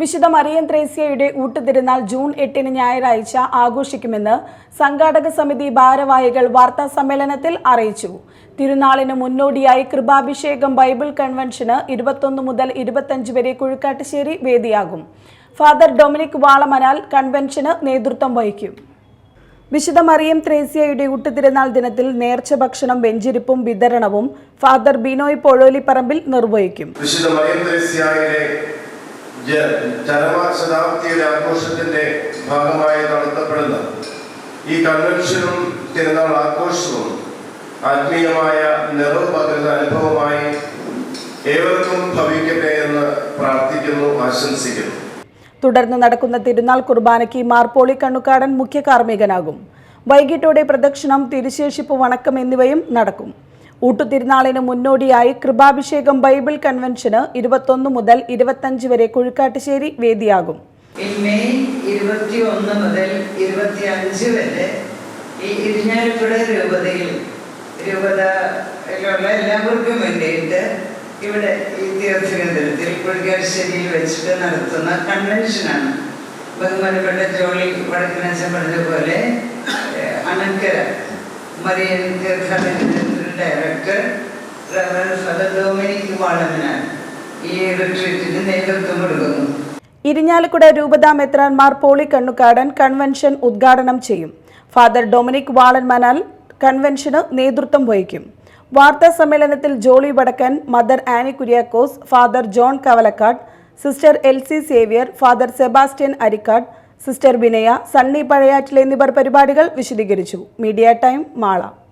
വിശുദ്ധ മറിയം ത്രേസ്യയുടെ ഊട്ടുതിരുന്നാൾ ജൂൺ എട്ടിന് ഞായറാഴ്ച ആഘോഷിക്കുമെന്ന് സംഘാടക സമിതി ഭാരവാഹികൾ വാർത്താ സമ്മേളനത്തിൽ അറിയിച്ചു. തിരുനാളിന് മുന്നോടിയായി കൃപാഭിഷേകം ബൈബിൾ കൺവെൻഷന് ഇരുപത്തൊന്ന് മുതൽ ഇരുപത്തഞ്ച് വരെ കുഴിക്കാട്ടുശ്ശേരി വേദിയാകും. ഫാദർ ഡൊമിനിക് വാളമനാൽ കൺവെൻഷന് നേതൃത്വം വഹിക്കും. വിശുദ്ധ മറിയം ത്രേസ്യയുടെ ഊട്ടുതിരുനാൾ ദിനത്തിൽ നേർച്ച ഭക്ഷണം വെഞ്ചിരിപ്പും വിതരണവും ഫാദർ ബിനോയ് പൊഴോലിപ്പറമ്പിൽ നിർവഹിക്കും. മറിയം ചരമശതാബ്ദിയുടെ ആഘോഷത്തിന്റെ ഭാഗമായി നടത്തപ്പെടുന്ന ഈ കൺവെൻഷനും തിരുനാൾ ആഘോഷവും ആത്മീയമായ നിറവ് പകരുന്ന അനുഭവമായി ഏവർക്കും ഭവിക്കട്ടെ എന്ന് പ്രാർത്ഥിക്കുന്നു ആശംസിക്കുന്നു. തുടർന്ന് നടക്കുന്ന തിരുനാൾ കുർബാനയ്ക്ക് മാർപ്പോളി കണ്ണുക്കാടൻ മുഖ്യ കാർമ്മികനാകും. വൈകിട്ടോടെ പ്രദക്ഷിണം തിരുശേഷിപ്പ് വണക്കം എന്നിവയും നടക്കും. ഊട്ടുതിരുനാളിന് മുന്നോടിയായി കൃപാഭിഷേകം ബൈബിൾ കൺവെൻഷന് ഇരുപത്തൊന്ന് മുതൽ ഇരുപത്തഞ്ച് വരെ കുഴിക്കാട്ടുശ്ശേരി വേദിയാകും. മെയ് ഇരുപത്തി ഒന്ന് മുതൽ ഇരുപത്തി അഞ്ച് വരെ ഈ ഇരിഞ്ഞാലിപ്പുഴ രൂപതയിൽ രൂപതയിലുള്ള എല്ലാവർക്കും വേണ്ടിയിട്ട് ഇവിടെ ഈ തീർത്ഥകേന്ദ്രത്തിൽ കുഴിക്കാട്ടുശ്ശേരിയിൽ വെച്ചിട്ട് നടത്തുന്ന കൺവെൻഷനാണ്. ബഹുമാനപ്പെട്ട ജോളി വടക്കനച്ചൻ പറഞ്ഞതുപോലെ ഏഹ്, അനങ്കര മറിയൻ തീർത്ഥാടന ഡയറക്ടർ ഈ നേതൃത്വം കൊടുക്കുന്നു. ഇരിഞ്ഞാലക്കുട രൂപതാ മെത്രാൻമാർ പോളി കണ്ണുകാടൻ കൺവെൻഷൻ ഉദ്ഘാടനം ചെയ്യും. ഫാദർ ഡൊമിനിക് വാളൻമനാൽ കൺവെൻഷന് നേതൃത്വം വഹിക്കും. വാർത്താ സമ്മേളനത്തിൽ Jolly Vadakkan mother Annie Kuriakose father John Kavalakkad sister L C Xavier father Sebastian Arikkad sister Vinaya Sunny Pazhayattil എന്നിവർ പരിപാടികൾ വിശദീകരിച്ചു. Media time Mala.